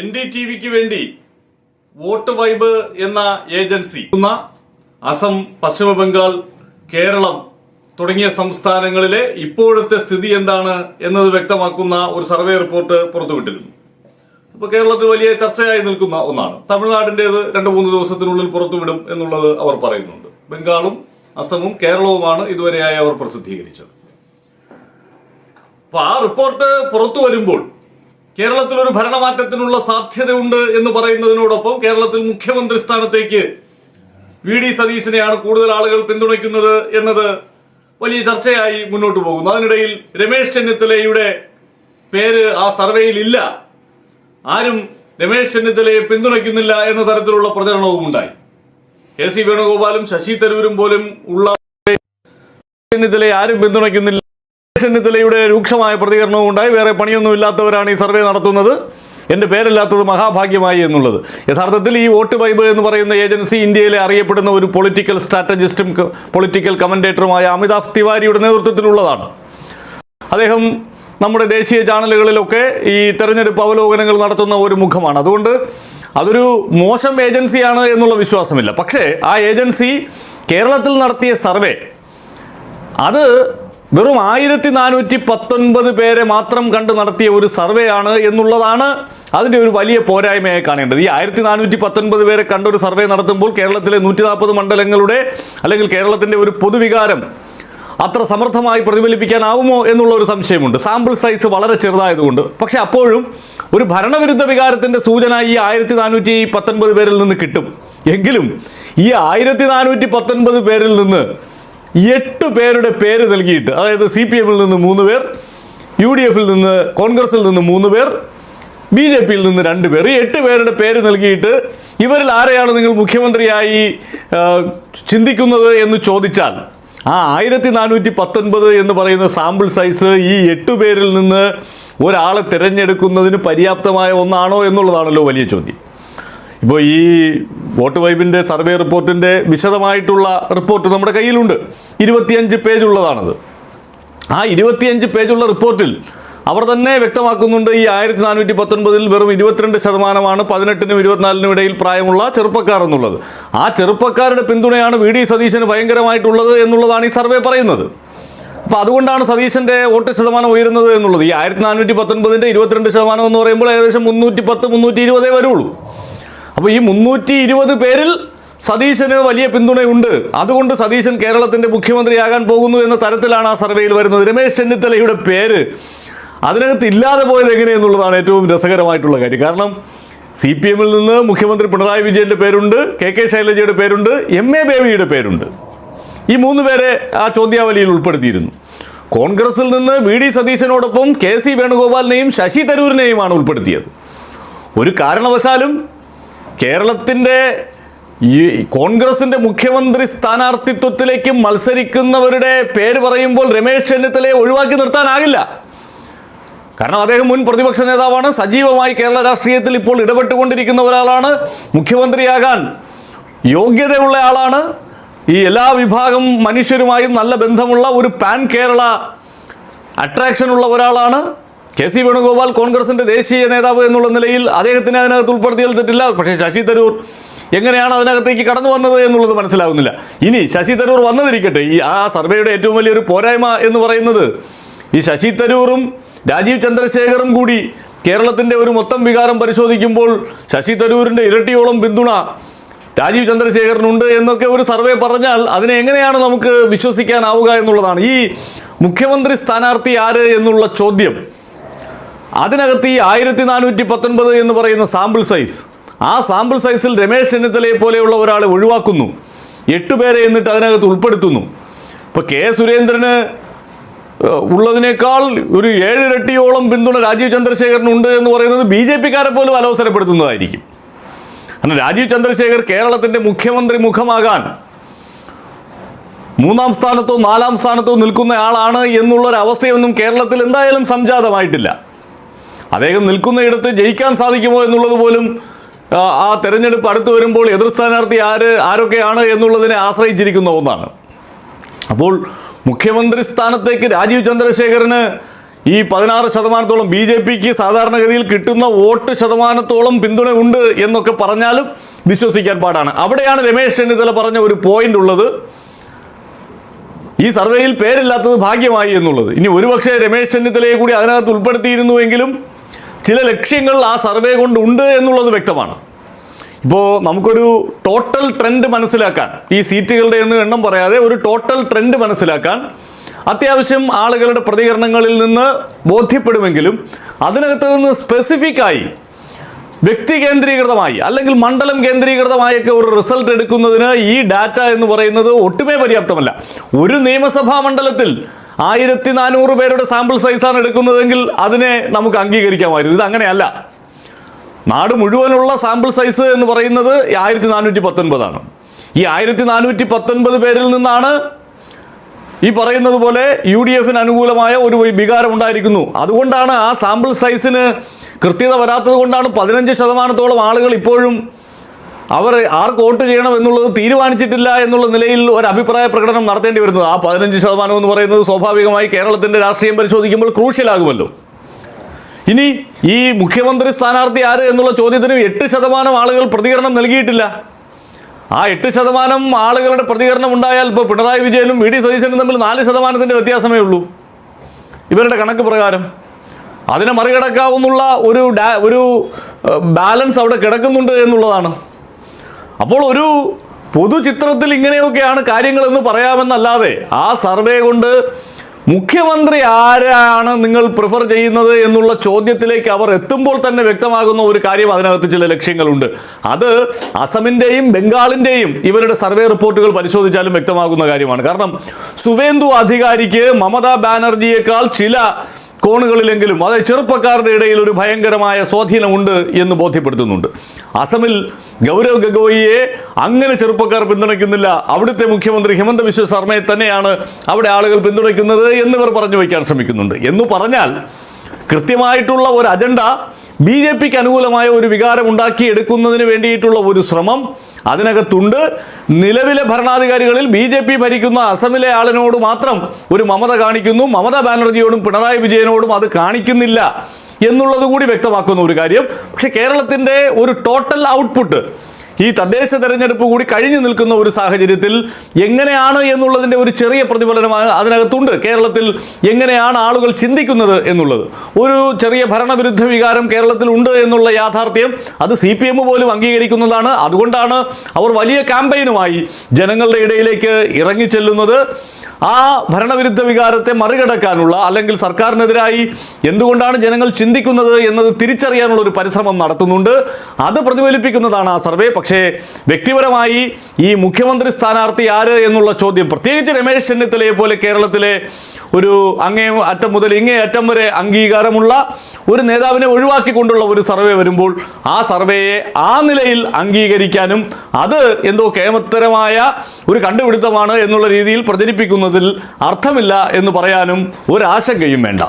N D T വിക്ക് വേണ്ടി vote vibe എന്ന ഏജൻസി അസം പശ്ചിമ ബംഗാൾ കേരളം തുടങ്ങിയ സംസ്ഥാനങ്ങളിലെ ഇപ്പോഴത്തെ സ്ഥിതി എന്താണ് എന്നത് വ്യക്തമാക്കുന്ന ഒരു സർവേ റിപ്പോർട്ട് പുറത്തുവിട്ടിരുന്നു. അപ്പൊ കേരളത്തിൽ വലിയ ചർച്ചയായി നിൽക്കുന്ന ഒന്നാണ്. തമിഴ്നാടിന്റേത് രണ്ട് മൂന്ന് ദിവസത്തിനുള്ളിൽ പുറത്തുവിടും എന്നുള്ളത് അവർ പറയുന്നുണ്ട്. ബംഗാളും അസമും കേരളവുമാണ് ഇതുവരെയായി അവർ പ്രസിദ്ധീകരിച്ചത്. അപ്പൊ ആ റിപ്പോർട്ട് പുറത്തു വരുമ്പോൾ കേരളത്തിൽ ഒരു ഭരണമാറ്റത്തിനുള്ള സാധ്യതയുണ്ട് എന്ന് പറയുന്നതിനോടൊപ്പം കേരളത്തിൽ മുഖ്യമന്ത്രി സ്ഥാനത്തേക്ക് വി ഡി സതീശിനെയാണ് കൂടുതൽ ആളുകൾ പിന്തുണയ്ക്കുന്നത് എന്നത് വലിയ ചർച്ചയായി മുന്നോട്ട് പോകുന്നു. അതിനിടയിൽ രമേശ് ചെന്നിത്തലയുടെ പേര് ആ സർവേയിൽ ഇല്ല. ആരും രമേശ് ചെന്നിത്തലയെ പിന്തുണയ്ക്കുന്നില്ല എന്ന തരത്തിലുള്ള പ്രചരണവും ഉണ്ടായി. കെ സി വേണുഗോപാലും ശശി തരൂരും പോലും ഉള്ള ചെന്നിത്തലയെ ആരും പിന്തുണയ്ക്കുന്നില്ല. ചെന്നിത്തലയുടെ രൂക്ഷമായ പ്രതികരണവും ഉണ്ടായി. വേറെ പണിയൊന്നും ഇല്ലാത്തവരാണ് ഈ സർവേ നടത്തുന്നത്. എന്റെ പേരില്ലാത്തത് മഹാഭാഗ്യമായി എന്നുള്ളത്. യഥാർത്ഥത്തിൽ ഈ വോട്ട് വൈബ് എന്ന് പറയുന്ന ഏജൻസി ഇന്ത്യയിലെ അറിയപ്പെടുന്ന ഒരു പൊളിറ്റിക്കൽ സ്ട്രാറ്റജിസ്റ്റും പൊളിറ്റിക്കൽ കമന്റേറ്ററുമായ അമിതാഭ് തിവാരിയുടെ നേതൃത്വത്തിലുള്ളതാണ്. അദ്ദേഹം നമ്മുടെ ദേശീയ ചാനലുകളിലൊക്കെ ഈ തെരഞ്ഞെടുപ്പ് അവലോകനങ്ങൾ നടത്തുന്ന ഒരു മുഖമാണ്. അതുകൊണ്ട് അതൊരു മോശം ഏജൻസിയാണ് എന്നുള്ള വിശ്വാസമില്ല. പക്ഷേ ആ ഏജൻസി കേരളത്തിൽ നടത്തിയ സർവേ അത് വെറും ആയിരത്തി നാനൂറ്റി പത്തൊൻപത് പേരെ മാത്രം കണ്ട് നടത്തിയ ഒരു സർവേ ആണ് എന്നുള്ളതാണ് അതിന്റെ ഒരു വലിയ പോരായ്മയായി കാണേണ്ടത്. ഈ ആയിരത്തി നാനൂറ്റി പത്തൊൻപത് പേരെ കണ്ടൊരു സർവേ നടത്തുമ്പോൾ കേരളത്തിലെ നൂറ്റി നാൽപ്പത് മണ്ഡലങ്ങളുടെ അല്ലെങ്കിൽ കേരളത്തിന്റെ ഒരു പൊതുവികാരം അത്ര സമർത്ഥമായി പ്രതിഫലിപ്പിക്കാനാവുമോ എന്നുള്ള ഒരു സംശയമുണ്ട്. സാമ്പിൾ സൈസ് വളരെ ചെറുതായതുകൊണ്ട്. പക്ഷെ അപ്പോഴും ഒരു ഭരണവിരുദ്ധ വികാരത്തിന്റെ സൂചന ഈ ആയിരത്തി നാനൂറ്റി പത്തൊൻപത് പേരിൽ നിന്ന് കിട്ടും. എങ്കിലും ഈ ആയിരത്തി നാനൂറ്റി പത്തൊൻപത് പേരിൽ നിന്ന് എട്ട് പേരുടെ പേര് നൽകിയിട്ട് അതായത് സി പി എമ്മിൽ നിന്ന് മൂന്ന് പേർ യു ഡി എഫിൽ നിന്ന് കോൺഗ്രസിൽ നിന്ന് മൂന്ന് പേർ ബി ജെ പിയിൽ നിന്ന് രണ്ട് പേർ. ഈ എട്ട് പേരുടെ പേര് നൽകിയിട്ട് ഇവരിൽ ആരെയാണ് നിങ്ങൾ മുഖ്യമന്ത്രിയായി ചിന്തിക്കുന്നത് എന്ന് ചോദിച്ചാൽ ആ ആയിരത്തി നാനൂറ്റി പത്തൊൻപത് എന്ന് പറയുന്ന സാമ്പിൾ സൈസ് ഈ എട്ട് പേരിൽ നിന്ന് ഒരാളെ തിരഞ്ഞെടുക്കുന്നതിന് പര്യാപ്തമായ ഒന്നാണോ എന്നുള്ളതാണല്ലോ വലിയ ചോദ്യം. ഇപ്പോൾ ഈ വോട്ട് വൈബിന്റെ സർവേ റിപ്പോർട്ടിന്റെ വിശദമായിട്ടുള്ള റിപ്പോർട്ട് നമ്മുടെ കയ്യിലുണ്ട്. ഇരുപത്തിയഞ്ച് പേജുള്ളതാണത് ആ ഇരുപത്തിയഞ്ച് പേജുള്ള റിപ്പോർട്ടിൽ അവർ തന്നെ വ്യക്തമാക്കുന്നുണ്ട് ഈ ആയിരത്തി നാനൂറ്റി പത്തൊൻപതിൽ വെറും ഇരുപത്തിരണ്ട് ശതമാനമാണ് പതിനെട്ടിനും ഇരുപത്തിനാലിനും ഇടയിൽ പ്രായമുള്ള ചെറുപ്പക്കാർ എന്നുള്ളത്. ആ ചെറുപ്പക്കാരുടെ പിന്തുണയാണ് വി ഡി സതീശന് ഭയങ്കരമായിട്ടുള്ളത് എന്നുള്ളതാണ് ഈ സർവേ പറയുന്നത്. അപ്പോൾ അതുകൊണ്ടാണ് സതീശന്റെ വോട്ട് ശതമാനം ഉയരുന്നത് എന്നുള്ളത്. ഈ ആയിരത്തി നാനൂറ്റി പത്തൊൻപതിന്റെ ഇരുപത്തിരണ്ട് ശതമാനം എന്ന് പറയുമ്പോൾ ഏകദേശം മുന്നൂറ്റി പത്ത് മുന്നൂറ്റി ഇരുപതേ വരുള്ളൂ. അപ്പോൾ ഈ മുന്നൂറ്റി ഇരുപത് പേരിൽ സതീശന് വലിയ പിന്തുണയുണ്ട്. അതുകൊണ്ട് സതീശൻ കേരളത്തിന്റെ മുഖ്യമന്ത്രിയാകാൻ പോകുന്നു എന്ന തരത്തിലാണ് ആ സർവേയിൽ വരുന്നത്. രമേശ് ചെന്നിത്തലയുടെ പേര് അതിനകത്ത് ഇല്ലാതെ പോയത് എങ്ങനെയെന്നുള്ളതാണ് ഏറ്റവും രസകരമായിട്ടുള്ള കാര്യം. കാരണം സി പി എമ്മിൽ നിന്ന് മുഖ്യമന്ത്രി പിണറായി വിജയന്റെ പേരുണ്ട് കെ കെ ശൈലജയുടെ പേരുണ്ട് എം എ ബേബിയുടെ പേരുണ്ട്. ഈ മൂന്ന് പേരെ ആ ചോദ്യാവലിയിൽ ഉൾപ്പെടുത്തിയിരുന്നു. കോൺഗ്രസിൽ നിന്ന് വി ഡി സതീശനോടൊപ്പം കെ സി വേണുഗോപാലിനെയും ശശി തരൂരിനെയുമാണ് ഉൾപ്പെടുത്തിയത്. ഒരു കാരണവശാലും കേരളത്തിന്റെ ഈ കോൺഗ്രസിന്റെ മുഖ്യമന്ത്രി സ്ഥാനാർത്ഥിത്വത്തിലേക്ക് മത്സരിക്കുന്നവരുടെ പേര് പറയുമ്പോൾ രമേശ് ചെന്നിത്തലയെ ഒഴിവാക്കി നിർത്താനാകില്ല. കാരണം അദ്ദേഹം മുൻ പ്രതിപക്ഷ നേതാവാണ്. സജീവമായി കേരള രാഷ്ട്രീയത്തിൽ ഇപ്പോൾ ഇടപെട്ടുകൊണ്ടിരിക്കുന്ന ഒരാളാണ്. മുഖ്യമന്ത്രിയാകാൻ യോഗ്യതയുള്ള ആളാണ്. ഈ എല്ലാ വിഭാഗം മനുഷ്യരുമായും നല്ല ബന്ധമുള്ള ഒരു പാൻ കേരള അട്രാക്ഷൻ ഉള്ള ഒരാളാണ്. കെ സി വേണുഗോപാൽ കോൺഗ്രസിന്റെ ദേശീയ നേതാവ് എന്നുള്ള നിലയിൽ അദ്ദേഹത്തിന് അതിനകത്ത് ഉൾപ്പെടുത്തിയാൽ പക്ഷേ ശശി തരൂർ എങ്ങനെയാണ് അതിനകത്തേക്ക് കടന്നു വന്നത് എന്നുള്ളത് മനസ്സിലാകുന്നില്ല ഇനി ശശി തരൂർ വന്നതിരിക്കട്ടെ ഈ ആ സർവേയുടെ ഏറ്റവും വലിയൊരു പോരായ്മ എന്ന് പറയുന്നത് ഈ ശശി തരൂറും രാജീവ് ചന്ദ്രശേഖറും കൂടി കേരളത്തിന്റെ ഒരു മൊത്തം വികാരം പരിശോധിക്കുമ്പോൾ ശശി തരൂരിന്റെ ഇരട്ടിയോളം പിന്തുണ രാജീവ് ചന്ദ്രശേഖരനുണ്ട് എന്നൊക്കെ ഒരു സർവേ പറഞ്ഞാൽ അതിനെ എങ്ങനെയാണ് നമുക്ക് വിശ്വസിക്കാനാവുക എന്നുള്ളതാണ്. ഈ മുഖ്യമന്ത്രി സ്ഥാനാർത്ഥി ആര് എന്നുള്ള ചോദ്യം അതിനകത്ത് ഈ ആയിരത്തി നാനൂറ്റി പത്തൊൻപത് എന്ന് പറയുന്ന സാമ്പിൾ സൈസ് ആ സാമ്പിൾ സൈസിൽ രമേശ് ചെന്നിത്തലയെ പോലെയുള്ള ഒരാളെ ഒഴിവാക്കുന്നു. എട്ട് പേരെ എന്നിട്ട് അതിനകത്ത് ഉൾപ്പെടുത്തുന്നു. ഇപ്പോൾ കെ സുരേന്ദ്രന് ഉള്ളതിനേക്കാൾ ഒരു ഏഴിരട്ടിയോളം പിന്തുണ രാജീവ് ചന്ദ്രശേഖരനുണ്ട് എന്ന് പറയുന്നത് ബി ജെ പിക്കാരെ പോലും അലോസരപ്പെടുത്തുന്നതായിരിക്കും. കാരണം രാജീവ് ചന്ദ്രശേഖർ കേരളത്തിന്റെ മുഖ്യമന്ത്രി മുഖമാകാൻ മൂന്നാം സ്ഥാനത്തോ നാലാം സ്ഥാനത്തോ നിൽക്കുന്ന ആളാണ് എന്നുള്ളൊരവസ്ഥയൊന്നും കേരളത്തിൽ എന്തായാലും സംജാതമായിട്ടില്ല. അദ്ദേഹം നിൽക്കുന്നയിടത്ത് ജയിക്കാൻ സാധിക്കുമോ എന്നുള്ളത് പോലും ആ, തെരഞ്ഞെടുപ്പ് അടുത്ത് വരുമ്പോൾ എതിർ സ്ഥാനാർത്ഥി ആര് ആരൊക്കെയാണ് എന്നുള്ളതിനെ ആശ്രയിച്ചിരിക്കുന്ന ഒന്നാണ്. അപ്പോൾ മുഖ്യമന്ത്രി സ്ഥാനത്തേക്ക് രാജീവ് ചന്ദ്രശേഖരന് ഈ പതിനാറ് ശതമാനത്തോളം ബി ജെ പിക്ക് സാധാരണഗതിയിൽ കിട്ടുന്ന വോട്ട് ശതമാനത്തോളം പിന്തുണ ഉണ്ട് എന്നൊക്കെ പറഞ്ഞാലും വിശ്വസിക്കാൻ പാടാണ്. അവിടെയാണ് രമേശ് ചെന്നിത്തല പറഞ്ഞ ഒരു പോയിന്റ് ഉള്ളത്. ഈ സർവേയിൽ പേരില്ലാത്തത് ഭാഗ്യമായി എന്നുള്ളത്. ഇനി ഒരുപക്ഷെ രമേശ് ചെന്നിത്തലയെ കൂടി അതിനകത്ത് ഉൾപ്പെടുത്തിയിരുന്നുവെങ്കിലും ചില ലക്ഷ്യങ്ങൾ ആ സർവേ കൊണ്ട് ഉണ്ട് എന്നുള്ളത് വ്യക്തമാണ്. ഇപ്പോൾ നമുക്കൊരു ടോട്ടൽ ട്രെൻഡ് മനസ്സിലാക്കാൻ ഈ സീറ്റുകളുടെ ഒന്നും എണ്ണം പറയാതെ ഒരു ടോട്ടൽ ട്രെൻഡ് മനസ്സിലാക്കാൻ അത്യാവശ്യം ആളുകളുടെ പ്രതികരണങ്ങളിൽ നിന്ന് ബോധ്യപ്പെടുമെങ്കിലും അതിനകത്ത് നിന്ന് സ്പെസിഫിക് ആയി വ്യക്തി കേന്ദ്രീകൃതമായി അല്ലെങ്കിൽ മണ്ഡലം കേന്ദ്രീകൃതമായൊക്കെ ഒരു റിസൾട്ട് എടുക്കുന്നതിന് ഈ ഡാറ്റ എന്ന് പറയുന്നത് ഒട്ടുമേ പര്യാപ്തമല്ല. ഒരു നിയമസഭാ മണ്ഡലത്തിൽ ആയിരത്തി നാനൂറ് പേരുടെ സാമ്പിൾ സൈസാണ് എടുക്കുന്നതെങ്കിൽ അതിനെ നമുക്ക് അംഗീകരിക്കാമായിരുന്നു. ഇത് അങ്ങനെയല്ല. നാട് മുഴുവനുള്ള സാമ്പിൾ സൈസ് എന്ന് പറയുന്നത് ആയിരത്തി നാനൂറ്റി പത്തൊൻപതാണ് ഈ ആയിരത്തി നാനൂറ്റി പത്തൊൻപത് പേരിൽ നിന്നാണ് ഈ പറയുന്നത് പോലെ യു ഡി എഫിന് അനുകൂലമായ ഒരു വികാരം ഉണ്ടായിരിക്കുന്നു. അതുകൊണ്ടാണ് ആ സാമ്പിൾ സൈസിന് കൃത്യത വരാത്തത് കൊണ്ടാണ് പതിനഞ്ച് ശതമാനത്തോളം ആളുകൾ ഇപ്പോഴും അവർ ആർക്ക് വോട്ട് ചെയ്യണം എന്നുള്ളത് തീരുമാനിച്ചിട്ടില്ല എന്നുള്ള നിലയിൽ ഒരു അഭിപ്രായ പ്രകടനം നടത്തേണ്ടി വരുന്നത്. ആ പതിനഞ്ച് ശതമാനം എന്ന് പറയുന്നത് സ്വാഭാവികമായി കേരളത്തിന്റെ രാഷ്ട്രീയം പരിശോധിക്കുമ്പോൾ ക്രൂഷ്യലാകുമല്ലോ. ഇനി ഈ മുഖ്യമന്ത്രി സ്ഥാനാർത്ഥി ആര് എന്നുള്ള ചോദ്യത്തിന് എട്ട് ശതമാനം ആളുകൾ പ്രതികരണം നൽകിയിട്ടില്ല. ആ എട്ട് ശതമാനം ആളുകളുടെ പ്രതികരണം ഉണ്ടായാൽ ഇപ്പോൾ പിണറായി വിജയനും വി ഡി സതീശനും തമ്മിൽ നാല് ശതമാനത്തിന്റെ വ്യത്യാസമേ ഉള്ളൂ. ഇവരുടെ കണക്ക് പ്രകാരം. അതിനെ മറികടക്കാവുന്ന ഒരു ഒരു ബാലൻസ് അവിടെ കിടക്കുന്നുണ്ട് എന്നുള്ളതാണ്. അപ്പോൾ ഒരു പൊതു ചിത്രത്തിൽ ഇങ്ങനെയൊക്കെയാണ് കാര്യങ്ങളെന്ന് പറയാമെന്നല്ലാതെ ആ സർവേ കൊണ്ട് മുഖ്യമന്ത്രി ആരാണ് നിങ്ങൾ പ്രിഫർ ചെയ്യുന്നത് എന്നുള്ള ചോദ്യത്തിലേക്ക് അവർ എത്തുമ്പോൾ തന്നെ വ്യക്തമാകുന്ന ഒരു കാര്യം അതിനകത്ത് ചില ലക്ഷ്യങ്ങളുണ്ട്. അത് അസമിന്റെയും ബംഗാളിന്റെയും ഇവരുടെ സർവേ റിപ്പോർട്ടുകൾ പരിശോധിച്ചാലും വ്യക്തമാകുന്ന കാര്യമാണ്. കാരണം സുവേന്ദു അധികാരിക്ക് മമതാ ബാനർജിയേക്കാൾ ചില കോണുകളിലെങ്കിലും അതായത് ചെറുപ്പക്കാരുടെ ഇടയിൽ ഒരു ഭയങ്കരമായ സ്വാധീനമുണ്ട് എന്ന് ബോധ്യപ്പെടുത്തുന്നുണ്ട്. അസമിൽ ഗൗരവ് ഗഗോയിയെ അങ്ങനെ ചെറുപ്പക്കാർ പിന്തുണയ്ക്കുന്നില്ല. അവിടുത്തെ മുഖ്യമന്ത്രി ഹിമന്ത ബിശ്വ ശർമ്മയെ തന്നെയാണ് അവിടെ ആളുകൾ പിന്തുണയ്ക്കുന്നത് എന്നിവർ പറഞ്ഞു വയ്ക്കാൻ ശ്രമിക്കുന്നുണ്ട്. എന്ന് പറഞ്ഞാൽ കൃത്യമായിട്ടുള്ള ഒരു അജണ്ട ബി ജെ പിക്ക് അനുകൂലമായ ഒരു വികാരം ഉണ്ടാക്കി എടുക്കുന്നതിന് വേണ്ടിയിട്ടുള്ള ഒരു ശ്രമം അതിനകത്തുണ്ട്. നിലവിലെ ഭരണാധികാരികളിൽ ബി ജെ പി ഭരിക്കുന്ന അസമിലെ ആളിനോട് മാത്രം ഒരു മമത കാണിക്കുന്നു. മമതാ ബാനർജിയോടും പിണറായി വിജയനോടും അത് കാണിക്കുന്നില്ല. എന്നുള്ളത് കൂടി വ്യക്തമാക്കുന്ന ഒരു കാര്യം. പക്ഷെ കേരളത്തിന്റെ ഒരു ടോട്ടൽ ഔട്ട്പുട്ട് ഈ തദ്ദേശ തെരഞ്ഞെടുപ്പ് കൂടി കഴിഞ്ഞു നിൽക്കുന്ന ഒരു സാഹചര്യത്തിൽ എങ്ങനെയാണ് എന്നുള്ളതിന്റെ ഒരു ചെറിയ പ്രതിഫലനമാണ് അതിനകത്തുണ്ട്. കേരളത്തിൽ എങ്ങനെയാണ് ആളുകൾ ചിന്തിക്കുന്നത് എന്നുള്ളത്. ഒരു ചെറിയ ഭരണവിരുദ്ധ വികാരം കേരളത്തിൽ ഉണ്ട് എന്നുള്ള യാഥാർത്ഥ്യം അത് സി പി എം പോലും അംഗീകരിക്കുന്നതാണ്. അതുകൊണ്ടാണ് അവർ വലിയ ക്യാമ്പയിനുമായി ജനങ്ങളുടെ ഇടയിലേക്ക് ഇറങ്ങിച്ചെല്ലുന്നത് ആ ഭരണവിരുദ്ധ വികാരത്തെ മറികടക്കാനുള്ള അല്ലെങ്കിൽ സർക്കാരിനെതിരായി എന്തുകൊണ്ടാണ് ജനങ്ങൾ ചിന്തിക്കുന്നത് എന്നത് തിരിച്ചറിയാനുള്ള ഒരു പരിശ്രമം നടത്തുന്നുണ്ട്. അത് പ്രതിഫലിപ്പിക്കുന്നതാണ് ആ സർവേ. പക്ഷേ വ്യക്തിപരമായി ഈ മുഖ്യമന്ത്രി സ്ഥാനാർത്ഥി ആര് എന്നുള്ള ചോദ്യം പ്രത്യേകിച്ച് രമേശ് ചെന്നിത്തലയെ പോലെ കേരളത്തിലെ ഒരു അങ്ങേ അറ്റം മുതൽ ഇങ്ങേ അറ്റം വരെ അംഗീകാരമുള്ള ഒരു നേതാവിനെ ഒഴിവാക്കിക്കൊണ്ടുള്ള ഒരു സർവേ വരുമ്പോൾ ആ സർവേയെ ആ നിലയിൽ അംഗീകരിക്കാനും അത് എന്തോ കേമത്തരമായ ഒരു കണ്ടുപിടുത്തമാണ് എന്നുള്ള രീതിയിൽ പ്രചരിപ്പിക്കുന്നതിൽ അർത്ഥമില്ല എന്ന് പറയാനും ഒരാശങ്കയും വേണ്ട.